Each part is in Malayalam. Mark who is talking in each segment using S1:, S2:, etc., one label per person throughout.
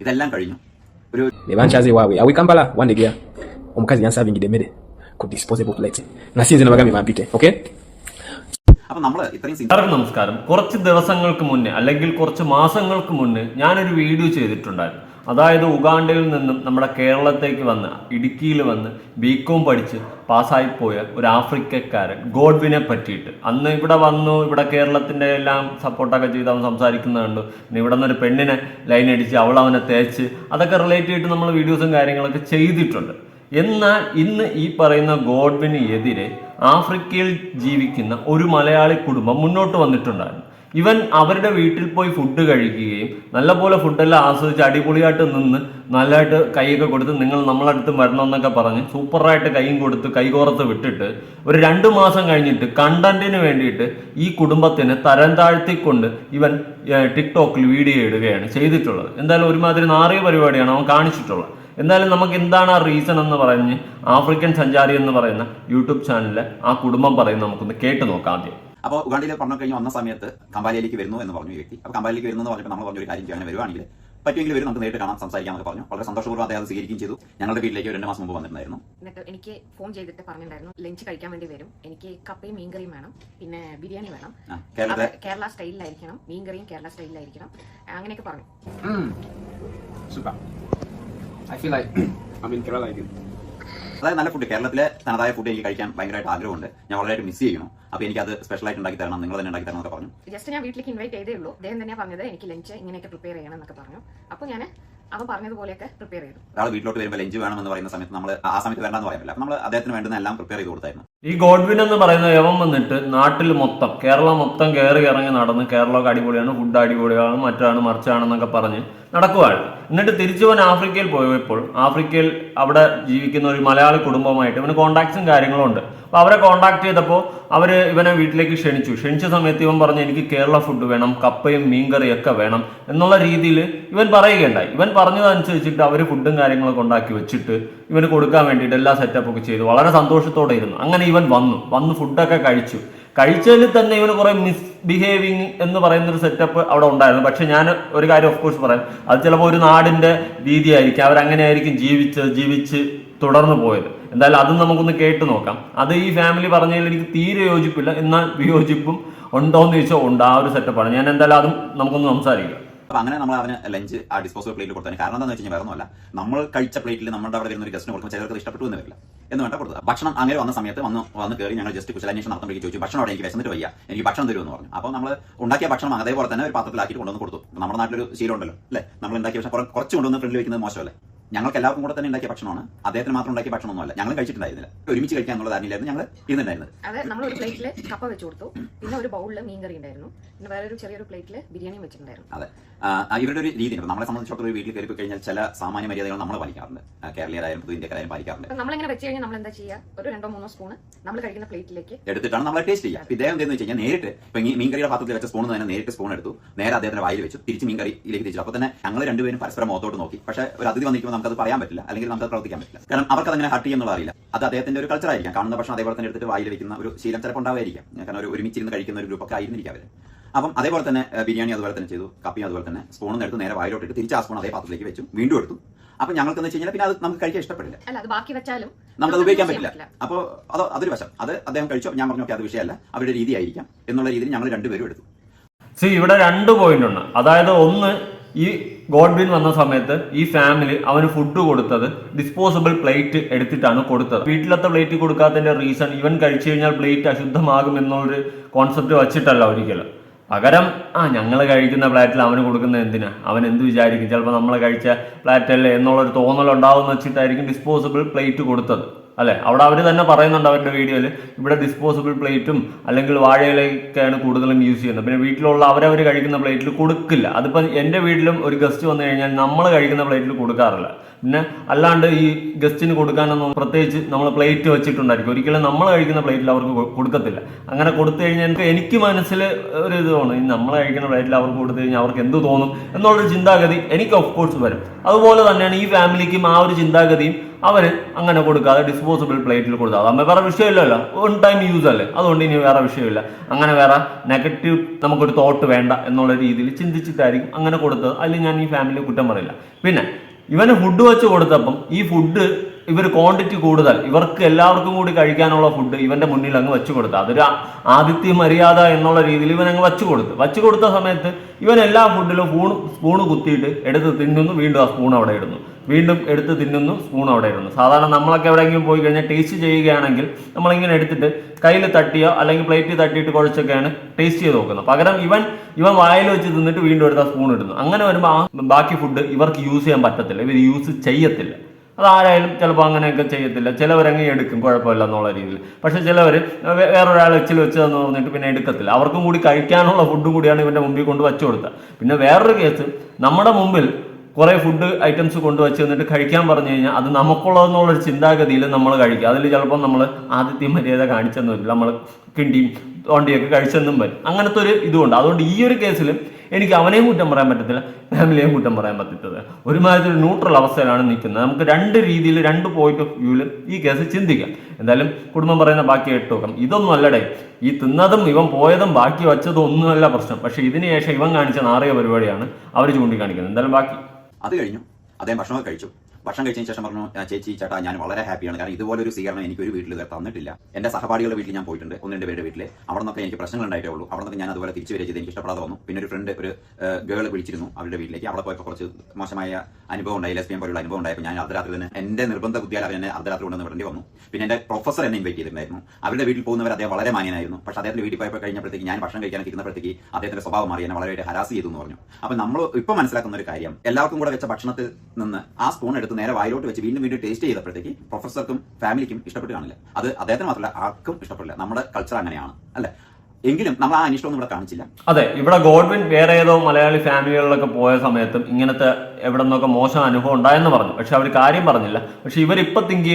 S1: ഇതെല്ലാം കഴിഞ്ഞു ഒരു
S2: ne bankyaze waabwe awe kampala wandegeya omukazi yansabingidde emmere ku disposable plate nasinze nabagambye bampite okay
S1: അപ്പൊ നമ്മൾ ഇത്രയും
S3: നമസ്കാരം കുറച്ച് ദിവസങ്ങൾക്ക് മുന്നേ അല്ലെങ്കിൽ കുറച്ച് മാസങ്ങൾക്ക് മുന്നേ ഞാനൊരു വീഡിയോ ചെയ്തിട്ടുണ്ടായിരുന്നു അതായത് ഉഗാണ്ടയിൽ നിന്നും നമ്മുടെ കേരളത്തേക്ക് വന്ന് ഇടുക്കിയിൽ വന്ന് ബികോം പഠിച്ച് പാസ്സായിപ്പോയ ഒരു ആഫ്രിക്കക്കാരൻ ഗോഡ്വിനെ പറ്റിയിട്ട്. അന്ന് ഇവിടെ വന്നു ഇവിടെ കേരളത്തിന്റെ എല്ലാം സപ്പോർട്ടൊക്കെ ചെയ്ത് അവൻ സംസാരിക്കുന്നത് കണ്ടു. പിന്നെ ഇവിടെ നിന്നൊരു പെണ്ണിനെ ലൈൻ അടിച്ച് അവൾ അവനെ തേച്ച് അതൊക്കെ റിലേറ്റ് ചെയ്തിട്ട് നമ്മൾ വീഡിയോസും കാര്യങ്ങളൊക്കെ ചെയ്തിട്ടുണ്ട്. എന്നാൽ ഇന്ന് ഈ പറയുന്ന ഗോഡ്വിനെതിരെ ആഫ്രിക്കയിൽ ജീവിക്കുന്ന ഒരു മലയാളി കുടുംബം മുന്നോട്ട് വന്നിട്ടുണ്ടായിരുന്നു. ഇവൻ അവരുടെ വീട്ടിൽ പോയി ഫുഡ് കഴിക്കുകയും നല്ലപോലെ ഫുഡെല്ലാം ആസ്വദിച്ച് അടിപൊളിയായിട്ട് നിന്ന് നല്ലതായിട്ട് കൈയൊക്കെ കൊടുത്ത് നിങ്ങൾ നമ്മളടുത്ത് വരണമെന്നൊക്കെ പറഞ്ഞ് സൂപ്പറായിട്ട് കൈയും കൊടുത്ത് കൈകോർത്ത് വിട്ടിട്ട് ഒരു രണ്ട് മാസം കഴിഞ്ഞിട്ട് കണ്ടന്റിന് വേണ്ടിയിട്ട് ഈ കുടുംബത്തിനെ തരം താഴ്ത്തിക്കൊണ്ട് ഇവൻ ടിക്ടോക്കിൽ വീഡിയോ ഇടുകയാണ് ചെയ്തിട്ടുള്ളത്. എന്തായാലും ഒരുമാതിരി നാറിയ പരിപാടിയാണ് അവൻ കാണിച്ചിട്ടുള്ളത്. എന്തായാലും നമുക്ക് എന്താണ് ആ റീസൺ എന്ന് പറഞ്ഞ് ആഫ്രിക്കൻ സഞ്ചാരി എന്ന് പറയുന്ന യൂട്യൂബ് ചാനലിലെ ആ കുടുംബം പറയുന്നത് നമുക്കൊന്ന് കേട്ട് നോക്കാം ആദ്യം.
S1: അപ്പോൾ ഉഗാണ്ടിയിൽ പറഞ്ഞു കഴിഞ്ഞ് വന്ന സമയത്ത് കമ്പാലിയിലേക്ക് വരുന്നു എന്ന് പറഞ്ഞു ഈ വ്യക്തി. അപ്പോൾ കമ്പാലിയിലേക്ക് വരുന്നു എന്ന് പറഞ്ഞപ്പോൾ നമ്മൾ പറഞ്ഞൊരു കാര്യം ചെയ്യാൻ വരുവാണെങ്കിൽ പറ്റുമെങ്കിൽ വരും നമുക്ക് നേരിട്ട് കാണാം സംസാരിക്കാമെന്നൊക്കെ പറഞ്ഞു. വളരെ സന്തോഷപൂർവം അദ്ദേഹം സ്വീകരിക്കും സ്വീകരിക്കുകയും ചെയ്തു. ഞങ്ങളുടെ വീട്ടിലേക്ക് ഒരു രണ്ട് മാസം മുമ്പ് വന്നിട്ടുണ്ടായിരുന്നു.
S4: എന്നിട്ട് എനിക്ക് ഫോൺ ചെയ്തിട്ട് പറഞ്ഞിട്ടുണ്ടായിരുന്നു ലഞ്ച് കഴിക്കാൻ വേണ്ടി വരും. എനിക്ക് കപ്പയും മീൻകറിയും വേണം. പിന്നെ ബിരിയാണി വേണം.
S1: കേരളത്തെ
S4: കേരള സ്റ്റൈലിലായിരിക്കണം. മീൻകറിയും കേരള സ്റ്റൈലിലായിരിക്കണം. അങ്ങനെയൊക്കെ പറഞ്ഞു.
S2: i feel like i'm in kerala again
S1: അതായത് നല്ല ഫുഡ് കേരളത്തിലെ തനതായ ഫുഡ് എനിക്ക് കഴിക്കാൻ ഭയങ്കരമായിട്ട് ആഗ്രഹമുണ്ട്. ഞാൻ വളരെയായിട്ട് മിസ് ചെയ്യുന്നു. എനിക്ക് അത് സ്പെഷ്യലായിട്ട് ഉണ്ടാക്കി തരണം നിങ്ങൾ തന്നെ ഉണ്ടാക്കി തരണം എന്നൊക്കെ പറഞ്ഞു.
S4: ജസ്റ്റ് ഞാൻ വീട്ടിലേക്ക് ഇൻവൈറ്റ് ചെയ്തേ ഉള്ളൂ. അദ്ദേഹം തന്നെയാണ് പറഞ്ഞത് എനിക്ക് ലഞ്ച് ഇങ്ങനെയൊക്കെ പ്രിപ്പയർ ചെയ്യണം എന്നൊക്കെ പറഞ്ഞു. അപ്പോൾ ഞാൻ അവൻ പറഞ്ഞതുപോലെയൊക്കെ പ്രിപ്പയർ ചെയ്തു.
S1: ഒരാൾ വീട്ടിലോട്ട് വരുമ്പോൾ ലഞ്ച് വേണമെന്ന് പറയുന്ന സമയത്ത് നമ്മൾ ആ സമയത്ത് വേണ്ടെന്ന് പറയാൻ പറ്റില്ല നമ്മൾ അദ്ദേഹത്തിന് വേണ്ടുന്ന എല്ലാം പ്രിപ്പയർ ചെയ്ത് കൊടുത്തായിരുന്നു.
S3: ഈ ഗോഡ്വിൻ എന്ന് പറയുന്ന യവൻ വന്നിട്ട് നാട്ടിൽ മൊത്തം കേരളം മൊത്തം കയറി ഇറങ്ങി നടന്ന് കേരളമൊക്കെ അടിപൊളിയാണ് ഫുഡ് അടിപൊളിയാണ് മറ്റാണ് മറിച്ചാണെന്നൊക്കെ പറഞ്ഞ് നടക്കുവാണ്. എന്നിട്ട് തിരിച്ചു വൻ ആഫ്രിക്കയിൽ പോയപ്പോൾ ആഫ്രിക്കയിൽ അവിടെ ജീവിക്കുന്ന ഒരു മലയാളി കുടുംബമായിട്ട് ഇവന് കോണ്ടാക്ട്സും കാര്യങ്ങളും ഉണ്ട്. അപ്പോൾ അവരെ കോണ്ടാക്ട് ചെയ്തപ്പോൾ അവർ ഇവനെ വീട്ടിലേക്ക് ക്ഷണിച്ചു. ക്ഷണിച്ച സമയത്ത് ഇവൻ പറഞ്ഞു എനിക്ക് കേരള ഫുഡ് വേണം കപ്പയും മീൻകറിയും ഒക്കെ വേണം എന്നുള്ള രീതിയിൽ ഇവൻ പറയുകയുണ്ടായി. ഇവൻ പറഞ്ഞതനുസരിച്ചിട്ട് അവർ ഫുഡും കാര്യങ്ങളൊക്കെ ഉണ്ടാക്കി വെച്ചിട്ട് ഇവന് കൊടുക്കാൻ വേണ്ടിയിട്ട് എല്ലാ സെറ്റപ്പ് ഒക്കെ ചെയ്തു. വളരെ സന്തോഷത്തോടെ ഇരുന്നു. അങ്ങനെ ഇവൻ വന്നു. വന്ന് ഫുഡൊക്കെ കഴിച്ചു. കഴിച്ചതിൽ തന്നെ ഇവന് കുറെ മിസ്ബിഹേവിങ് എന്ന് പറയുന്ന ഒരു സെറ്റപ്പ് അവിടെ ഉണ്ടായിരുന്നു. പക്ഷെ ഞാൻ ഒരു കാര്യം ഓഫ് കോഴ്സ് പറയാം. അത് ചിലപ്പോൾ ഒരു നാടിന്റെ രീതിയായിരിക്കും. അവരങ്ങനെ ആയിരിക്കും ജീവിച്ച് ജീവിച്ച് തുടർന്നു പോയത്. എന്തായാലും അതും നമുക്കൊന്ന് കേട്ട് നോക്കാം. അത് ഈ ഫാമിലി പറഞ്ഞതിൽ എനിക്ക് തീരെ യോജിപ്പില്ല. എന്നാൽ വിയോജിപ്പും ഉണ്ടോ എന്ന് ചോദിച്ചാൽ ഉണ്ട്. ആ ഒരു സെറ്റപ്പാണ് ഞാൻ എന്തായാലും അതും നമുക്കൊന്ന് സംസാരിക്കാം.
S1: അപ്പോൾ അങ്ങനെ നമ്മൾ അവന് ലഞ്ച് ആ ഡിസ്പോസബിൾ പ്ലേറ്റിൽ കൊടുത്തതിന് കാരണം എന്താണെന്ന് വെച്ച് കഴിഞ്ഞാൽ വേറെ ഒന്നുമല്ല നമ്മൾ കഴിച്ച പ്ലേറ്റിൽ നമ്മുടെ അവിടെ വരുന്ന ഒരു ഗസ്റ്റിന് കൊടുക്കുമ്പോൾ ചിലർക്ക് ഇഷ്ടപ്പെട്ടു എന്ന് വരില്ല. എന്ന് വേണ്ട കൊടുത്തത് ഭക്ഷണം അങ്ങനെ വന്ന സമയത്ത് വന്ന് വന്ന് കയറി ഞങ്ങൾ ജസ്റ്റ് കുശലാന്വേഷണം നടത്തുമ്പോഴേക്ക് ചോദിച്ചു ഭക്ഷണം അവിടെ എനിക്ക് വിശന്നിട്ട് വയ്യ. എനിക്ക് ഭക്ഷണം തരുമെന്ന് പറഞ്ഞു. അപ്പോൾ നമ്മൾ ഉണ്ടാക്കിയ ഭക്ഷണം അതേപോലെ തന്നെ ഒരു പാത്രത്തിലാക്കിയിട്ട് കൊണ്ടുവന്ന് കൊടുത്തു. നമ്മുടെ നാട്ടിലൊരു ശീലം ഉണ്ടല്ലോ അല്ലേ? നമ്മൾ ഉണ്ടാക്കിയ ഭക്ഷണം കുറച്ച് കൊണ്ടുവന്ന് ഫ്രണ്ടിൽ വെക്കുന്നത് മോശമല്ലേ? ഞങ്ങൾക്ക് എല്ലാവർക്കും കൂടെ തന്നെ ഉണ്ടാക്കിയ ഭക്ഷണമാണ്. അദ്ദേഹത്തിന് മാത്രം ഉണ്ടാക്കിയ ഭക്ഷണമൊന്നുമല്ല. ഞങ്ങൾ കഴിച്ചിട്ടുണ്ടായിരുന്നില്ല. ഒരുമിച്ച് കഴിക്കാൻ എന്നുള്ള ധാരണയിലായിരുന്നു ഞങ്ങൾ ഇരുന്നുണ്ടായിരുന്നത്
S4: അതെ നമ്മൾ ഒരു പ്ലേറ്റിൽ കപ്പ വെച്ച് കൊടുത്തു. പിന്നെ ഒരു ബൗളിൽ മീൻകറി ഉണ്ടായിരുന്നു. പിന്നെ വേറെ ഒരു ചെറിയൊരു പ്ലേറ്റിൽ ബിരിയാണിയും വെച്ചിട്ടുണ്ടായിരുന്നു.
S1: അതെ. ഇവരുടെ ഒരു രീതി നമ്മളെ സംബന്ധിച്ചിടത്തോളം ഒരു വീട്ടിൽ കയറി പോയി കഴിഞ്ഞാൽ ചില സാമാന്യ മര്യാദകൾ നമ്മൾ പാലിക്കാറുണ്ട്. കേരളീയരായാലും പൊതു ഇന്ത്യക്കാരായാലും പാലിക്കാറുണ്ട്.
S4: നമ്മൾ നമ്മളിങ്ങനെ വെച്ച് കഴിഞ്ഞാൽ നമ്മൾ എന്താ ചെയ്യുക ഒരു രണ്ടോ മൂന്നോ സ്പൂൺ നമ്മൾ കഴിക്കുന്ന പ്ലേറ്റിലേക്ക്
S1: എടുത്തിട്ടാണ് നമ്മൾ ടേസ്റ്റ് ചെയ്യുക ഇദ്ദേഹം എന്താണെന്ന് വെച്ച് കഴിഞ്ഞാൽ നേരിട്ട് ഇപ്പൊ മീൻകറിയുടെ പാത്രത്തിൽ വെച്ച സ്പൂൺ തന്നെ നേരിട്ട് സ്പൂൺ എടുത്തു. നേരെ അദ്ദേഹത്തിന്റെ വായിൽ വെച്ചു. തിരിച്ച് മീൻകറിയിലേക്ക് തിരിച്ചു. അപ്പൊ തന്നെ ഞങ്ങൾ രണ്ടുപേരും പരസ്പരം മുഖത്തോട്ട് നോക്കി. പക്ഷെ ഒരു അതിഥി വന്നിരിക്കുമ്പോൾ നമുക്കത് പറയാൻ പറ്റില്ല. അല്ലെങ്കിൽ നമുക്ക് പ്രവർത്തിക്കാൻ പറ്റില്ല. കാരണം അവർക്ക് അങ്ങനെ ഹട്ട് ചെയ്യുന്നുള്ള അറിയില്ല. അത് അദ്ദേഹത്തിന്റെ ഒരു കൾച്ചർ ആയിരിക്കാം. കാണുന്ന ഭക്ഷണം അതേപോലെ തന്നെ എടുത്തിട്ട് വായിൽ വെക്കുന്ന ഒരു ശീലം ചിലപ്പോൾ ഉണ്ടാവായിരിക്കാം കാരണം ഒരു ഒരുമിച്ചിരുന്ന് കഴിക്കുന്ന ഒരു ഗ്രൂപ്പൊക്കെ ആയിരുന്നിരിക്കാം അവർ. അപ്പം അതേപോലെ തന്നെ ബിരിയാണി അതുപോലെ തന്നെ ചെയ്തു കപ്പി അതുപോലെ തന്നെ. സ്പൂണും എടുത്ത് നേരെ വായിലോട്ടിട്ട് തിരിച്ച് ആ സ്പൂൺ അതേ പാത്രത്തിലേക്ക് വെച്ചു വീണ്ടും എടുത്തു. അപ്പൊ ഞങ്ങൾക്ക് എന്ന് വെച്ച് കഴിഞ്ഞാൽ പിന്നെ അത് നമുക്ക് കഴിക്കാൻ ഇഷ്ടപ്പെടില്ല.
S4: അല്ല അത് ബാക്കി വെച്ചാലും
S1: നമുക്കത് ഉപയോഗിക്കാൻ പറ്റില്ല. അപ്പോൾ അത് അതൊരു വശം. അത് അദ്ദേഹം കഴിച്ചു ഞാൻ പറഞ്ഞു അത് വിഷയമല്ല. അവരുടെ രീതി ആയിരിക്കാം. എന്നുള്ള രീതിയിൽ ഞങ്ങൾ രണ്ടുപേരും എടുത്തു.
S3: സി ഇവിടെ രണ്ട് പോയിന്റ് ഉണ്ട്. അതായത് ഒന്ന് ഈ ഗോഡ്വിൻ വന്ന സമയത്ത് ഈ ഫാമിലി അവന് ഫുഡ് കൊടുത്തത് ഡിസ്പോസിബിൾ പ്ലേറ്റ് എടുത്തിട്ടാണ് കൊടുത്തത്. വീട്ടിലത്തെ പ്ലേറ്റ് കൊടുക്കാത്തതിന്റെ റീസൺ ഇവൻ കഴിച്ചു കഴിഞ്ഞാൽ പ്ലേറ്റ് അശുദ്ധമാകും എന്നൊരു കോൺസെപ്റ്റ് വച്ചിട്ടല്ല ഒരിക്കലും. പകരം ആ ഞങ്ങൾ കഴിക്കുന്ന പ്ലാറ്റിൽ അവന് കൊടുക്കുന്നത് എന്തിനാ? അവൻ എന്ത് വിചാരിക്കും? ചിലപ്പോൾ നമ്മൾ കഴിച്ച ഫ്ലാറ്റല്ലേ എന്നുള്ളൊരു തോന്നൽ ഉണ്ടാവുമെന്ന് വെച്ചിട്ടായിരിക്കും ഡിസ്പോസിബിൾ പ്ലേറ്റ് കൊടുത്തത്. അല്ലെ? അവിടെ അവർ തന്നെ പറയുന്നുണ്ട് അവരുടെ വീഡിയോയിൽ ഇവിടെ ഡിസ്പോസിബിൾ പ്ലേറ്റും അല്ലെങ്കിൽ വാഴയിലേക്കാണ് കൂടുതലും യൂസ് ചെയ്യുന്നത്. പിന്നെ വീട്ടിലുള്ള അവരവർ കഴിക്കുന്ന പ്ലേറ്റിൽ കൊടുക്കില്ല. അതിപ്പോൾ എന്റെ വീട്ടിലും ഒരു ഗസ്റ്റ് വന്നു കഴിഞ്ഞാൽ നമ്മൾ കഴിക്കുന്ന പ്ലേറ്റിൽ കൊടുക്കാറില്ല. പിന്നെ അല്ലാണ്ട് ഈ ഗസ്റ്റിന് കൊടുക്കാനൊന്നും പ്രത്യേകിച്ച് നമ്മൾ പ്ലേറ്റ് വെച്ചിട്ടുണ്ടായിരിക്കും. ഒരിക്കലും നമ്മൾ കഴിക്കുന്ന പ്ലേറ്റിൽ അവർക്ക് കൊടുക്കത്തില്ല. അങ്ങനെ കൊടുത്തു കഴിഞ്ഞാൽ എനിക്ക് മനസ്സിൽ ഒരു ഇത് തോന്നും നമ്മൾ കഴിക്കുന്ന പ്ലേറ്റിൽ അവർക്ക് കൊടുത്തു കഴിഞ്ഞാൽ അവർക്ക് എന്ത് തോന്നും എന്നുള്ളൊരു ചിന്താഗതി എനിക്ക് ഓഫ് കോഴ്സ് വരും. അതുപോലെ തന്നെയാണ് ഈ ഫാമിലിക്കും ആ ഒരു ചിന്താഗതിയും അവർ അങ്ങനെ കൊടുക്കാതെ ഡിസ്പോസിബിൾ പ്ലേറ്റിൽ കൊടുത്താൽ അതാകുമ്പോൾ വേറെ വിഷയമില്ലല്ലോ. വൺ ടൈം യൂസ് അല്ലേ? അതുകൊണ്ട് ഇനി വേറെ വിഷയമില്ല. അങ്ങനെ വേറെ നെഗറ്റീവ് നമുക്കൊരു തോട്ട് വേണ്ട എന്നുള്ള രീതിയിൽ ചിന്തിച്ചിട്ടായിരിക്കും അങ്ങനെ കൊടുത്തത്. അതിൽ ഞാൻ ഈ ഫാമിലി കുറ്റം പറയില്ല. പിന്നെ ഇവന് ഫുഡ് വെച്ച് കൊടുത്തപ്പം ഈ ഫുഡ് ഇവർ ക്വാണ്ടിറ്റി കൂടുതൽ. ഇവർക്ക് എല്ലാവർക്കും കൂടി കഴിക്കാനുള്ള ഫുഡ് ഇവന്റെ മുന്നിൽ അങ്ങ് വെച്ചു കൊടുത്തു. അതൊരു ആദിത്യ മര്യാദ എന്നുള്ള രീതിയിൽ ഇവൻ അങ്ങ് വെച്ചു കൊടുത്തു. വെച്ചു കൊടുത്ത സമയത്ത് ഇവൻ എല്ലാ ഫുഡിലും സ്പൂൺ സ്പൂണ് കുത്തിയിട്ട് എടുത്ത് തിന്നുന്നു. വീണ്ടും ആ സ്പൂൺ അവിടെ ഇടുന്നു. വീണ്ടും എടുത്ത് തിന്നുന്നു സ്പൂൺ അവിടെ ഇരുന്നു സാധാരണ നമ്മളൊക്കെ എവിടെയെങ്കിലും പോയി കഴിഞ്ഞാൽ ടേസ്റ്റ് ചെയ്യുകയാണെങ്കിൽ നമ്മളിങ്ങനെ എടുത്തിട്ട് കയ്യിൽ തട്ടിയോ അല്ലെങ്കിൽ പ്ലേറ്റിൽ തട്ടിയിട്ട് കുഴച്ചൊക്കെയാണ് ടേസ്റ്റ് ചെയ്ത് നോക്കുന്നത്. പകരം ഇവൻ ഇവൻ വായിൽ വെച്ച് തിന്നിട്ട് വീണ്ടും എടുത്ത സ്പൂൺ ഇടുന്നു. അങ്ങനെ വരുമ്പോൾ ആ ബാക്കി ഫുഡ് ഇവർക്ക് യൂസ് ചെയ്യാൻ പറ്റത്തില്ല. ഇവർ യൂസ് ചെയ്യത്തില്ല. അതാരായാലും ചിലപ്പോൾ അങ്ങനെയൊക്കെ ചെയ്യത്തില്ല. ചിലവരങ്ങ് എടുക്കും കുഴപ്പമില്ല എന്നുള്ള രീതിയിൽ. പക്ഷെ ചിലവർ വേറൊരാൾ വെച്ചിൽ വെച്ചതെന്ന് പറഞ്ഞിട്ട് പിന്നെ എടുക്കത്തില്ല. അവർക്കും കൂടി കഴിക്കാനുള്ള ഫുഡും കൂടിയാണ് ഇവന്റെ മുമ്പിൽ കൊണ്ട് വെച്ചു കൊടുത്തത് പിന്നെ വേറൊരു കേസ് നമ്മുടെ മുമ്പിൽ കുറെ ഫുഡ് ഐറ്റംസ് കൊണ്ടുവച്ച് എന്നിട്ട് കഴിക്കാൻ പറഞ്ഞു കഴിഞ്ഞാൽ അത് നമുക്കുള്ളതെന്നുള്ളൊരു ചിന്താഗതിയിൽ നമ്മൾ കഴിക്കും. അതിൽ ചിലപ്പോൾ നമ്മൾ ആദ്യത്തെ മര്യാദ കാണിച്ചെന്ന് വരും നമ്മൾ കിണ്ടിയും തോണ്ടിയൊക്കെ കഴിച്ചെന്നും വരും. അങ്ങനത്തെ ഒരു ഇതുകൊണ്ട് അതുകൊണ്ട് ഈ ഒരു കേസിൽ എനിക്ക് അവനെയും കുറ്റം പറയാൻ പറ്റത്തില്ല ഫാമിലിയെയും കുറ്റം പറയാൻ പറ്റത്തില്ല. ഒരുമാതിരി ഒരു ന്യൂട്രൽ അവസ്ഥയിലാണ് നിൽക്കുന്നത്. നമുക്ക് രണ്ട് രീതിയിൽ രണ്ട് പോയിന്റ് ഓഫ് വ്യൂവിൽ ഈ കേസ് ചിന്തിക്കാം. എന്തായാലും കുടുംബം പറയുന്ന ബാക്കി കേട്ട് നോക്കാം. ഇതൊന്നും അല്ലടേ. ഈ തിന്നതും ഇവൻ പോയതും ബാക്കി വച്ചതും ഒന്നുമല്ല പ്രശ്നം. പക്ഷേ ഇതിനുശേഷം ഇവൻ കാണിച്ച നാറിയ പരിപാടിയാണ് അവർ ചൂണ്ടിക്കാണിക്കുന്നത്. എന്തായാലും ബാക്കി.
S1: അത് കഴിഞ്ഞു. അദ്ദേഹം ഭക്ഷണമൊക്കെ കഴിച്ചു. ഭക്ഷണം കഴിച്ചതിന് ശേഷം പറഞ്ഞു "ആ, ചേച്ചി ചേട്ടാ ഞാൻ വളരെ ഹാപ്പിയാണ്. കാരണം ഇതുപോലെ ഒരു സ്വീകരണം എനിക്ക് ഒരു വീട്ടിൽ തന്നിട്ടില്ല. എന്റെ സഹപാഠികളുടെ വീട്ടിൽ ഞാൻ പോയിട്ടുണ്ട്. ഒന്ന് രണ്ട് പേരുടെ വീട്ടിൽ അവിടെ നിന്നൊക്കെ എനിക്ക് പ്രശ്നങ്ങൾ ഉണ്ടായിട്ടേ ഉള്ളൂ അവിടെ നിന്ന് ഞാൻ അതുപോലെ തിരിച്ചു വരെ ചെയ്ത് എനിക്ക് ഇഷ്ടപ്പെടാതെ വന്നു. പിന്നെ ഒരു ഫ്രണ്ട് ഒരു ഗേൾ വിളിച്ചിരുന്നു അവരുടെ വീട്ടിലേക്ക്. അവിടെ പോയപ്പോൾ കുറച്ച് മോശമായ അനുഭവം ഉണ്ടായി. ലെസ്ബിയൻ പോലുള്ള അനുഭവം ഉണ്ടായപ്പോൾ ഞാൻ അർദ്ധരാത്രി തന്നെ എന്റെ നിർബന്ധ ബുദ്ധിയാൽ അവർ എന്നെ അർദ്ധരാത്രി കൊണ്ടുവന്ന് വിടേണ്ടി വന്നു. പിന്നെ എന്റെ പ്രൊഫസർ എന്നെ ഇൻവൈറ്റ് ചെയ്തിട്ടുണ്ടായിരുന്നു. അവരുടെ വീട്ടിൽ പോകുന്നവർ അദ്ദേഹം വളരെ മാന്യനായിരുന്നു. പക്ഷേ അദ്ദേഹത്തിന്റെ വീട്ടിൽ പോയപ്പോൾ കഴിഞ്ഞപ്പോഴത്തേക്ക് ഞാൻ ഭക്ഷണം കഴിക്കാൻ ഇരുന്നപ്പോഴത്തേക്ക് അദ്ദേഹത്തിന്റെ സ്വഭാവം മാറി. എന്നെ വളരെ ഹരാസ് ചെയ്തു എന്ന് പറഞ്ഞു. അപ്പൊ നമ്മൾ ഇപ്പൊ മനസ്സിലാക്കുന്ന ഒരു കാര്യം എല്ലാവർക്കും കൂടെ വെച്ച ഭക്ഷണത്തിൽ നിന്ന് ആ സ്പൂൺ എടുത്ത് നേരെ വായിലോട്ട് വെച്ച് വീണ്ടും വീണ്ടും ടേസ്റ്റ് ചെയ്തപ്പോഴത്തേക്ക് പ്രൊഫസർക്കും ഫാമിലിക്കും ഇഷ്ടപ്പെട്ട് കാണില്ല. അത് അദ്ദേഹത്തിന് മാത്രമല്ല ആർക്കും ഇഷ്ടപ്പെടില്ല. നമ്മുടെ കൾച്ചർ അങ്ങനെയാണ് അല്ലെ? എങ്കിലും നമ്മൾ ആ അനിഷ്ടമൊന്നും ഇവിടെ കാണിച്ചില്ല.
S3: അതെ ഇവിടെ ഗോഡ്വിൻ വേറെ ഏതോ മലയാളി ഫാമിലികളിലൊക്കെ പോയ സമയത്തും ഇങ്ങനത്തെ എവിടെ നിന്നൊക്കെ മോശം അനുഭവം ഉണ്ടായെന്ന് പറഞ്ഞു. പക്ഷെ അവർ കാര്യം പറഞ്ഞില്ല. പക്ഷെ ഇവരിപ്പൊ തിങ്ക്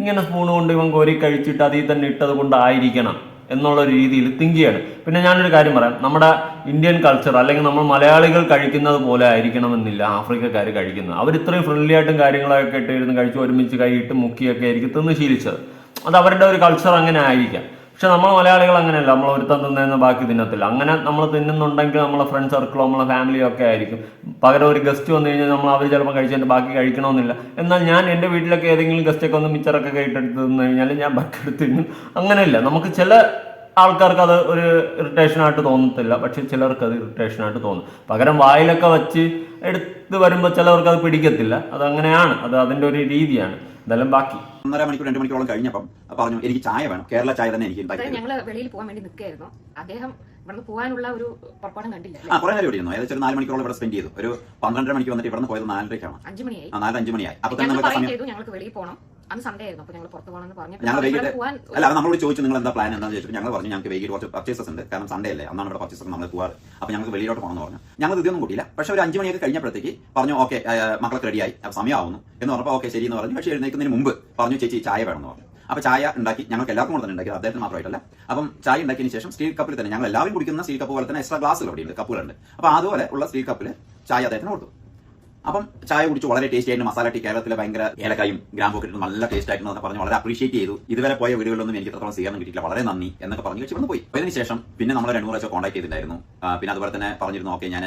S3: ഇങ്ങനെ സ്പൂൺ കൊണ്ട് ഇവൻ കോരി കഴിച്ചിട്ട് അതിൽ തന്നെ ഇട്ടത് കൊണ്ടായിരിക്കണം എന്നുള്ള രീതിയിൽ തിങ്ക് ചെയ്യണം. പിന്നെ ഞാനൊരു കാര്യം പറയാം. നമ്മുടെ ഇന്ത്യൻ കൾച്ചർ അല്ലെങ്കിൽ നമ്മൾ മലയാളികൾ കഴിക്കുന്നത് പോലെ ആയിരിക്കണമെന്നില്ല ആഫ്രിക്കക്കാർ കഴിക്കുന്നത്. അവർ ഇത്രയും ഫ്രണ്ട്ലി ആയിട്ടും കാര്യങ്ങളൊക്കെ ഇട്ടിരുന്ന് കഴിച്ച് ഒരുമിച്ച് കൈയിട്ട് മുക്കിയൊക്കെ ആയിരിക്കും തിന്ന് ശീലിച്ചത്. അത് അവരുടെ ഒരു കൾച്ചർ അങ്ങനെ ആയിരിക്കാം. പക്ഷെ നമ്മൾ മലയാളികൾ അങ്ങനെയല്ല. നമ്മൾ ഒരുത്തം തിന്നുന്ന ബാക്കി തിന്നത്തില്ല. അങ്ങനെ നമ്മൾ തിന്നുന്നുണ്ടെങ്കിൽ നമ്മളെ ഫ്രണ്ട് സർക്കിളോ നമ്മളെ ഫാമിലിയോ ഒക്കെ ആയിരിക്കും. പകരം ഒരു ഗസ്റ്റ് വന്നു കഴിഞ്ഞാൽ നമ്മൾ അവർ ചിലപ്പോൾ കഴിച്ചിട്ട് ബാക്കി കഴിക്കണമെന്നില്ല. എന്നാൽ ഞാൻ എന്റെ വീട്ടിലൊക്കെ ഏതെങ്കിലും ഗസ്റ്റൊക്കെ ഒന്ന് മിച്ചറൊക്കെ കേട്ടെടുത്ത് തിന്നു കഴിഞ്ഞാൽ ഞാൻ ബാക്കി എടുത്ത് തിന്നും. അങ്ങനെയല്ല. നമുക്ക് ചില ആൾക്കാർക്ക് അത് ഒരു ഇറിറ്റേഷനായിട്ട് തോന്നത്തില്ല. പക്ഷെ ചിലർക്ക് അത് ഇറിറ്റേഷനായിട്ട് തോന്നും. പകരം വായിലൊക്കെ വച്ച് എടുത്ത് വരുമ്പോൾ ചിലവർക്ക് അത് പിടിക്കത്തില്ല. അത് അങ്ങനെയാണ്. അത് അതിന്റെ ഒരു രീതിയാണ്. എന്തായാലും ബാക്കി.
S1: ഒന്നര മണിക്കൂർ രണ്ട് മണിക്കൂറോളം കഴിഞ്ഞപ്പം പറഞ്ഞു എനിക്ക് ചായ വേണം. കേരള ചായ തന്നെ എനിക്ക് ഞങ്ങൾ
S4: അതായത്
S1: തരും."
S4: ഞങ്ങൾ വെളിയിൽ പോകാൻ വേണ്ടി നിൽക്കുകയായിരുന്നു. അദ്ദേഹം ഇവിടുന്ന് പോകാനുള്ള ഒരു പുറപ്പാടും കണ്ടില്ല
S1: ആ കുറെ നേരം ഇവിടെ ഇരുന്നു. ഏകദേശം ഒരു നാല് മണിക്കൂറോളം ഇവിടെ സ്പെൻഡ് ചെയ്തു. ഒരു പന്ത്രണ്ടര മണിക്ക് വന്നിട്ട് ഇവിടെ പോയത് നാലരയ്ക്കാണ്
S4: അഞ്ചു മണിയായി.
S1: ആ നാല് അഞ്ച് മണിയായി. അപ്പൊ
S4: ഞങ്ങൾക്ക് വെളിയിൽ പോകണം അന്ന് സൺഡേ ആയിരുന്നു. അപ്പൊ ഞങ്ങൾ പുറത്ത് പോകണമെന്ന് പറഞ്ഞു പോകാൻ
S1: അല്ല അത് നമ്മളോട് ചോദിച്ചു നിങ്ങൾ എന്താ പ്ലാൻ എന്താണെന്ന് ചോദിച്ചു ഞങ്ങൾ പറഞ്ഞു ഞങ്ങൾക്ക് വൈകിട്ട് കുറച്ച് പർച്ചേസസ് ഉണ്ട്. കാരണം സൺഡേ അല്ലേ അന്നാണ് ഇവിടെ പർച്ചേസസ് നമ്മൾ പോവാറ്. അപ്പൊ ഞങ്ങൾക്ക് വെളിയിലോട്ട് പോകണമെന്ന് പറഞ്ഞു. ഞങ്ങൾ ഇതൊന്നും കൂട്ടിയില്ല. പക്ഷെ ഒരു അഞ്ച് മണിയൊക്കെ കഴിഞ്ഞപ്പോഴത്തേക്ക് പറഞ്ഞു ഓക്കെ മക്കളൊക്കെ റെഡിയായി സമയമാവുന്നു. എന്ന് പറഞ്ഞപ്പോൾ ഓക്കെ ശരി എന്ന് പറഞ്ഞു. പക്ഷേ എഴുന്നേൽക്കുന്നതിന് മുമ്പ് പറഞ്ഞു ചേച്ചി ചായ വേണമെന്ന് പറഞ്ഞു. അപ്പൊ ചായ ഉണ്ടാക്കി ഞങ്ങൾക്ക് എല്ലാവർക്കും കൂടെ തന്നെ ഉണ്ടാക്കി. അദ്ദേഹത്തിന് മാത്രമായിട്ടല്ല. അപ്പം ചായ ഉണ്ടാക്കിയതിന് ശേഷം സ്റ്റീൽ കപ്പിൽ തന്നെ ഞങ്ങൾ എല്ലാവരും കുടിക്കുന്ന സ്റ്റീൽ കപ്പ് പോലെ തന്നെ എക്സ്ട്രാ ഗ്ലാസ്സുകൾ ഇവിടെ ഉണ്ട് കപ്പുകളുണ്ട്. അപ്പൊ അതുപോലെ ഉള്ള സ്റ്റീൽ കപ്പിൽ ചായ അദ്ദേഹത്തിന് കൊടുത്തു. അപ്പം ചായ കുടിച്ച് വളരെ ടേസ്റ്റ് ആയിട്ട് മസാല ടീ കേരളത്തിലെ ഭയങ്കര ഏലക്കായും ഗ്രാമ്പൊക്കെ ഇട്ട് നല്ല ടേസ്റ്റ് ആയിട്ട് പറഞ്ഞ് വളരെ അപ്രീഷിയേറ്റ് ചെയ്തു. ഇതുവരെ പോയ വീടുകളിലൊന്നും എനിക്ക് അത്രത്തോളം സ്വീകരണം കിട്ടിയില്ല വളരെ നന്ദി എന്നൊക്കെ പറഞ്ഞു വെച്ച് പോയി. അതിന് ശേഷം പിന്നെ നമ്മൾ രണ്ടു പ്രാവശ്യം കോൺടാക്ട് ചെയ്തിട്ടുണ്ടായിരുന്നു. പിന്നെ അതുപോലെ തന്നെ പറഞ്ഞിരുന്നു ഓക്കെ ഞാൻ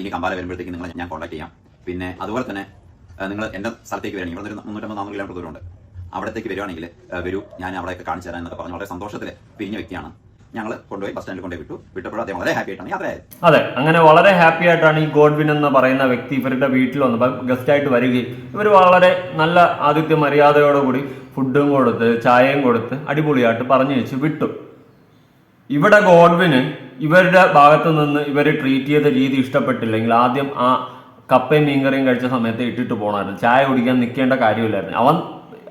S1: ഇനി കമ്പാല വരുമ്പോഴത്തേക്ക് നിങ്ങളെ ഞാൻ കോൺടാക്ട് ചെയ്യാം. പിന്നെ അതുപോലെ തന്നെ നിങ്ങൾ എന്റെ സ്ഥലത്തേക്ക് വരികയാണെങ്കിൽ ഇവിടെ മുന്നൂറ്റമ്പത് നാനൂറ് കിലോമീറ്റർ ദൂരമുണ്ട്. അവിടത്തേക്ക് വരുവാണെങ്കിൽ വരൂ ഞാൻ അവിടെയൊക്കെ കാണിച്ചു തരാം എന്നൊക്കെ പറഞ്ഞ് വളരെ സന്തോഷത്തിൽ പിരിഞ്ഞ വ്യക്തിയാണ് ഞങ്ങൾ കൊണ്ടുപോയി ബസ് സ്റ്റാൻഡിൽ കൊണ്ടുപോയി വിട്ടു. വിട്ടപ്പോൾ അദ്ദേഹം വളരെ ഹാപ്പി ആയിട്ടാണ് യാത്രയായത്.
S3: അതെ അങ്ങനെ വളരെ ഹാപ്പി ആയിട്ടാണ് ഈ ഗോഡ്വിൻ എന്ന് പറയുന്ന വ്യക്തി ഇവരുടെ വീട്ടിൽ വന്ന്. ഗസ്റ്റ് ആയിട്ട് വരികയും ഇവർ വളരെ നല്ല ആതിഥ്യ മര്യാദയോടുകൂടി ഫുഡും കൊടുത്ത് ചായയും കൊടുത്ത് അടിപൊളിയായിട്ട് പറഞ്ഞു വെച്ച് വിട്ടു. ഇവിടെ ഗോഡ്വിന് ഇവരുടെ ഭാഗത്ത് നിന്ന് ഇവർ ട്രീറ്റ് ചെയ്ത രീതി ഇഷ്ടപ്പെട്ടില്ലെങ്കിൽ ആദ്യം ആ കപ്പയും മീൻകറിയും കഴിച്ച സമയത്ത് ഇട്ടിട്ട് പോകണമായിരുന്നു ചായ കുടിക്കാൻ നിൽക്കേണ്ട കാര്യമില്ലായിരുന്നു. അവൻ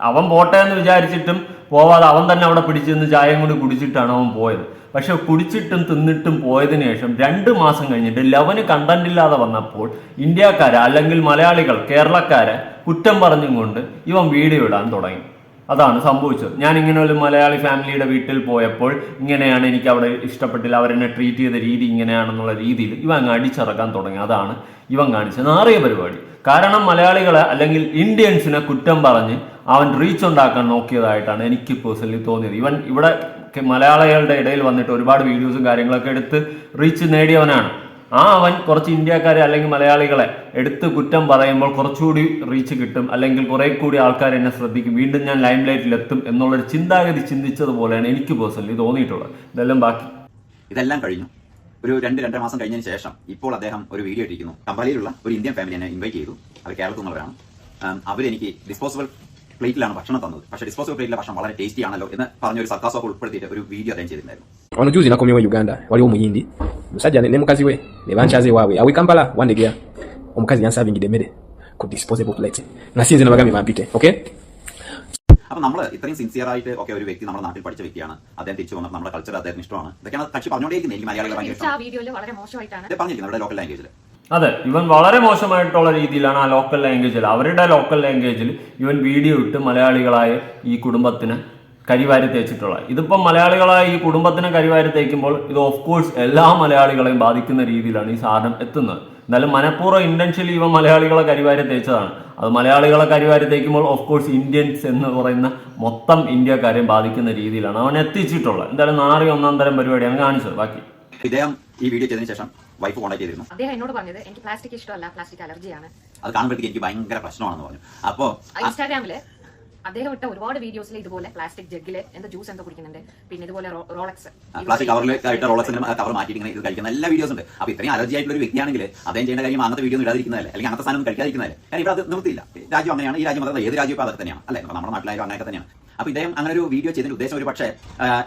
S3: അവൻ പോട്ടെ എന്ന് വിചാരിച്ചിട്ടും പോവാതെ അവൻ തന്നെ അവിടെ പിടിച്ചു നിന്ന് ചായയും കൂടി കുടിച്ചിട്ടാണ് അവൻ പോയത്. പക്ഷെ കുടിച്ചിട്ടും തിന്നിട്ടും പോയതിനു ശേഷം രണ്ട് മാസം കഴിഞ്ഞിട്ട് ലവന് കണ്ടന്റ് ഇല്ലാതെ വന്നപ്പോൾ ഇന്ത്യക്കാരെ അല്ലെങ്കിൽ മലയാളികൾ കേരളക്കാരെ കുറ്റം പറഞ്ഞും കൊണ്ട് ഇവൻ വീഡിയോ ഇടാൻ തുടങ്ങി. അതാണ് സംഭവിച്ചത്. ഞാൻ ഇങ്ങനെ ഒരു മലയാളി ഫാമിലിയുടെ വീട്ടിൽ പോയപ്പോൾ ഇങ്ങനെയാണ് എനിക്ക് അവിടെ ഇഷ്ടപ്പെട്ടില്ല അവരെന്നെ ട്രീറ്റ് ചെയ്ത രീതി ഇങ്ങനെയാണെന്നുള്ള രീതിയിൽ ഇവ അങ്ങ് അടിച്ചിറക്കാൻ തുടങ്ങി. അതാണ് ഇവൻ കാണിച്ച നാറിയ പരിപാടി. കാരണം മലയാളികളെ അല്ലെങ്കിൽ ഇന്ത്യൻസിനെ കുറ്റം പറഞ്ഞ് അവൻ റീച്ച് ഉണ്ടാക്കാൻ നോക്കിയതായിട്ടാണ് എനിക്ക് പേഴ്സണലി തോന്നിയത്. ഇവൻ ഇവിടെ മലയാളികളുടെ ഇടയിൽ വന്നിട്ട് ഒരുപാട് വീഡിയോസും കാര്യങ്ങളൊക്കെ എടുത്ത് റീച്ച് നേടിയവനാണ്. ആ അവൻ കുറച്ച് ഇന്ത്യക്കാരെ അല്ലെങ്കിൽ മലയാളികളെ എടുത്ത് കുറ്റം പറയുമ്പോൾ കുറച്ചുകൂടി റീച്ച് കിട്ടും. അല്ലെങ്കിൽ കുറെ കൂടി ആൾക്കാർ എന്നെ ശ്രദ്ധിക്കും. വീണ്ടും ഞാൻ ലൈം ലൈറ്റിൽ എത്തും എന്നുള്ളൊരു ചിന്താഗതി ചിന്തിച്ചതുപോലെയാണ് എനിക്ക് പേഴ്സണലി തോന്നിയിട്ടുള്ളത്. ഇതെല്ലാം ബാക്കി.
S1: ഇതെല്ലാം കഴിഞ്ഞു. ഒരു രണ്ട് രണ്ടര മാസം കഴിഞ്ഞതിന് ശേഷം ഇപ്പോൾ അദ്ദേഹം ഒരു വീഡിയോ ഇട്ടിരിക്കുന്നു. കമ്പാലിയിലുള്ള ഒരു ഇന്ത്യൻ ഫാമിലി എന്നെ ഇൻവൈറ്റ് ചെയ്തു. അത് കേരളത്തിൽ നിന്നുള്ളവരാണ്. അവരെനിക്ക് ഡിസ്പോസിബിൾ പ്ലേറ്റിലാണ് ഭക്ഷണം തന്നത്. പക്ഷേ ഡിസ്പോസിബിൾ പ്ലേറ്റിലെ ഭക്ഷണം വളരെ ടേസ്റ്റി ആണല്ലോ എന്ന് പറഞ്ഞ ഒരു സർക്കാസൊക്കെ ഉൾപ്പെടുത്തിയിട്ട് ഒരു വീഡിയോ അദ്ദേഹം ചെയ്തിട്ടുണ്ടായിരുന്നു.
S2: Ono juzi nakomyewo uganda. Waliwo omuyindi musajja ne ne mukazi we ne bankyaza ewaabwe awe kampala? Wandegeya omukazi yansabingidde emmere ku disposable plate. Nga sinze nabagambye bampite okay?
S1: അപ്പൊ നമ്മൾ ഇത്രയും സിൻസിയർ ആയിട്ട് ഒക്കെ ഒരു വ്യക്തി നമ്മുടെ നാട്ടിൽ പഠിച്ച വ്യക്തിയാണ്. അദ്ദേഹം തിരിച്ചു വന്നത് നമ്മുടെ കൾച്ചർ അദ്ദേഹത്തിന് ഇഷ്ടമാണ്. ഇതൊക്കെയാണ് കക്ഷി പറഞ്ഞുകൊണ്ടേയിരിക്കുന്നത്. എനിക്ക് മലയാളികളെ ഭയങ്കര പറഞ്ഞിരിക്കുന്നത് നമ്മുടെ ലോക്കൽ ലാംഗ്വേജിൽ
S3: അതെ ഇവൻ വളരെ മോശമായിട്ടുള്ള രീതിയിലാണ് ആ ലോക്കൽ ലാംഗ്വേജിൽ അവരുടെ ലോക്കൽ ലാംഗ്വേജിൽ ഇവൻ വീഡിയോ ഇട്ട് മലയാളികളായ ഈ കുടുംബത്തിന് കരിവാരി തേച്ചിട്ടുള്ളത്. ഇതിപ്പം മലയാളികളായ ഈ കുടുംബത്തിന് കരിവാരി തേക്കുമ്പോൾ ഇത് ഓഫ് കോഴ്സ് എല്ലാ മലയാളികളെയും ബാധിക്കുന്ന രീതിയിലാണ് ഈ സാധനം എത്തുന്നത്. എന്നാലും മനഃപൂർവം ഇന്റൻഷ്യലി ഇവ മലയാളികളെ കരിവാരി തേച്ചതാണ്. അത് മലയാളികളെ കരിവാരി തേക്കുമ്പോൾ ഓഫ് കോഴ്സ് ഇന്ത്യൻസ് എന്ന് പറയുന്ന മൊത്തം ഇന്ത്യക്കാരെയും ബാധിക്കുന്ന രീതിയിലാണ് അവൻ എത്തിച്ചിട്ടുള്ളത്. എന്തായാലും നാറി ഒന്നാം തരം പരിപാടിയാണ് കാണിച്ചത്. ബാക്കി
S1: ഇദ്ദേഹം ഈ വീഡിയോ ചെയ്തതിന് ശേഷം വൈഫ് കോൺടാക്ട് ചെയ്തിരുന്നു.
S4: അദ്ദേഹം എന്നോട് പറഞ്ഞത് എനിക്ക് പ്ലാസ്റ്റിക് ഇഷ്ടമല്ല പ്ലാസ്റ്റിക് അലർജിയാണ്
S1: അത് കാണുമ്പോഴത്തേക്ക് എനിക്ക് ഭയങ്കര പ്രശ്നമാണെന്ന് പറഞ്ഞു. അപ്പോൾ
S4: ഇൻസ്റ്റാഗ്രാമിൽ അദ്ദേഹം ഇട്ട ഒരുപാട് വീഡിയോസിൽ ഇതുപോലെ പ്ലാസ്റ്റിക് ജഗ്ഗിൽ എന്തോ ജ്യൂസ് എന്തോ കുടിക്കുന്നുണ്ട്. പിന്നെ ഇതുപോലെ റോളക്സ്
S1: പ്ലാസ്റ്റിക് കവറിൽ ആയിട്ട് റോളക്സിന്റെ കവർ മാറ്റിയിട്ട് ഇങ്ങനെ ഇത് കഴിക്കുന്ന എല്ലാ വീഡിയോസ് ഉണ്ട്. അപ്പൊ ഇത്രയും അലർജി ആയിട്ടുള്ള ഒരു വ്യക്തിയാണെങ്കിൽ അദ്ദേഹം ചെയ്യേണ്ട കാര്യം അങ്ങനത്തെ വീഡിയോ ഇടാതിരിക്കുന്നതല്ലേ? അല്ലെങ്കിൽ അങ്ങനത്തെ സാധനം കഴിക്കാതിരിക്കുന്നതല്ലേ? കാരണം ഇവിടെ അത് നിർത്തിയില്ല. രാജ്യം അങ്ങനെയാണ്. ഈ രാജ്യം അതായത് ഏത് രാജ്യം അതൊക്കെ തന്നെയാണ്. അല്ലെ? നമ്മുടെ നാട്ടിലായാലും അങ്ങനെയൊക്കെ തന്നെയാണ്. അപ്പൊ ഇദ്ദേഹം അങ്ങനെ ഒരു വീഡിയോ ചെയ്തതിന്റെ ഉദ്ദേശം ഒരു പക്ഷേ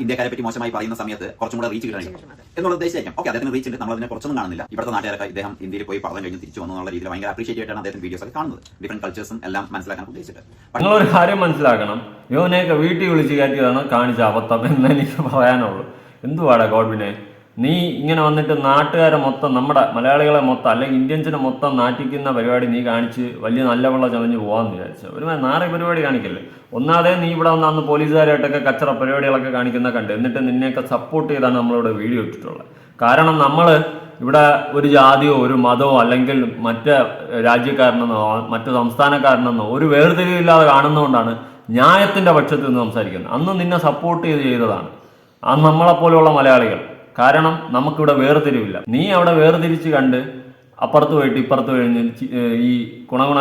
S1: ഇന്ത്യക്കാരെ പറ്റി മോശമായി പറയുന്ന സമയത്ത് കുറച്ചും കൂടെ റീച്ച് കിട്ടണം. എന്നുള്ള ഉദ്ദേശിച്ചായിരിക്കും. ഓക്കെ അദ്ദേഹത്തിന് റീച്ച് ഉണ്ട്. നമ്മൾ അതിനെ കുറച്ചൊന്നും കാണുന്നില്ല. ഇവിടുത്തെ നാട്ടുകാരൊക്കെ ഇദ്ദേഹം ഇന്ത്യയിൽ പോയി പഠനം കഴിഞ്ഞ് തിരിച്ചു വന്നു എന്നുള്ള രീതിയിൽ ഭയങ്കര അപ്രീഷിയേറ്റ് ആയിട്ടാണ് അദ്ദേഹം വീഡിയോസ് ഒക്കെ കാണുന്നത്. ഡിഫറെന്റ് കൾച്ചേഴ്സും എല്ലാം മനസ്സിലാക്കാൻ ഉദ്ദേശിച്ചിട്ട്. നിങ്ങൾ
S3: ഒരു കാര്യം മനസ്സിലാക്കണം. യോനെയൊക്കെ വീട്ടിൽ വിളിച്ച് കയറ്റിയതാണ് കാണിച്ച അബദ്ധം എന്ന് എനിക്ക് പറയാനുള്ളൂ. എന്തുവാടാ ഗോഡ്വിനെ? നീ ഇങ്ങനെ വന്നിട്ട് നാട്ടുകാരെ മൊത്തം നമ്മുടെ മലയാളികളെ മൊത്തം അല്ലെങ്കിൽ ഇന്ത്യൻസിനെ മൊത്തം നാട്ടിക്കുന്ന പരിപാടി നീ കാണിച്ച് വലിയ നല്ല വെള്ളം ചമഞ്ഞ് പോകാമെന്ന് വിചാരിച്ചു. ഒരു നാറി പരിപാടി കാണിക്കല്ലേ? ഒന്നാതെ നീ ഇവിടെ വന്ന് അന്ന് പോലീസുകാരായിട്ടൊക്കെ കച്ചറ പരിപാടികളൊക്കെ കാണിക്കുന്ന കണ്ട് എന്നിട്ട് നിന്നെയൊക്കെ സപ്പോർട്ട് ചെയ്താണ് നമ്മളിവിടെ വീഡിയോ ഇട്ടിട്ടുള്ളത്. കാരണം നമ്മൾ ഇവിടെ ഒരു ജാതിയോ ഒരു മതമോ അല്ലെങ്കിൽ മറ്റ് രാജ്യക്കാരനെന്നോ മറ്റ് സംസ്ഥാനക്കാരനെന്നോ ഒരു വേർതിരിവില്ലാതെ കാണുന്നതുകൊണ്ടാണ് ന്യായത്തിന്റെ പക്ഷത്ത് നിന്ന് സംസാരിക്കുന്നത്. അന്ന് നിന്നെ സപ്പോർട്ട് ചെയ്ത് ചെയ്തതാണ്. അന്ന് നമ്മളെപ്പോലെയുള്ള മലയാളികൾ. കാരണം നമുക്കിവിടെ വേർതിരിവില്ല. നീ അവിടെ വേർതിരിച്ച് കണ്ട് അപ്പുറത്ത് പോയിട്ട് ഇപ്പുറത്ത് കഴിഞ്ഞ് ഈ ഗുണഗുണ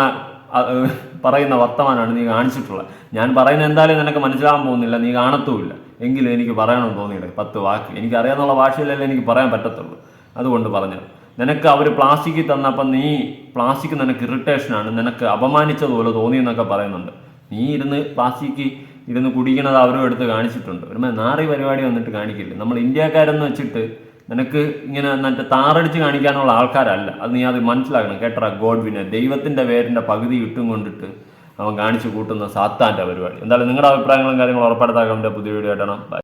S3: പറയുന്ന വർത്തമാനമാണ് നീ കാണിച്ചിട്ടുള്ളത്. ഞാൻ പറയുന്ന എന്തായാലും നിനക്ക് മനസ്സിലാകാൻ പോകുന്നില്ല നീ കാണത്തുമില്ല. എങ്കിലും എനിക്ക് പറയണമെന്ന് തോന്നിയില്ല പത്ത് വാക്ക്. എനിക്ക് അറിയാന്നുള്ള ഭാഷയിലല്ലേ എനിക്ക് പറയാൻ പറ്റത്തുള്ളൂ. അതുകൊണ്ട് പറഞ്ഞത് നിനക്ക് അവർ പ്ലാസ്റ്റിക്കിൽ തന്നപ്പം നീ പ്ലാസ്റ്റിക് നിനക്ക് ഇറിറ്റേഷനാണ് നിനക്ക് അപമാനിച്ചതുപോലെ തോന്നിയെന്നൊക്കെ പറയുന്നുണ്ട്. നീ ഇരുന്ന് പ്ലാസ്റ്റിക് ഇരുന്ന് കുടിക്കണത് അവരും എടുത്ത് കാണിച്ചിട്ടുണ്ട്. ഒരു നാറി പരിപാടി വന്നിട്ട് കാണിക്കില്ല. നമ്മൾ ഇന്ത്യക്കാരെന്ന് വെച്ചിട്ട് നിനക്ക് ഇങ്ങനെ മറ്റേ താറടിച്ച് കാണിക്കാനുള്ള ആൾക്കാരല്ല. അത് നീ അത് മനസ്സിലാക്കണം. കേട്ടറ ഗോഡ്വിനെ. ദൈവത്തിന്റെ പേരിന്റെ പകുതി ഇട്ടും കൊണ്ടിട്ട് അവൻ കാണിച്ചു കൂട്ടുന്ന സാത്താന്റെ പരിപാടി. എന്തായാലും നിങ്ങളുടെ അഭിപ്രായങ്ങളും കാര്യങ്ങളും ഉറപ്പെടുത്താൻ പുതിയ വീഡിയോ ബൈ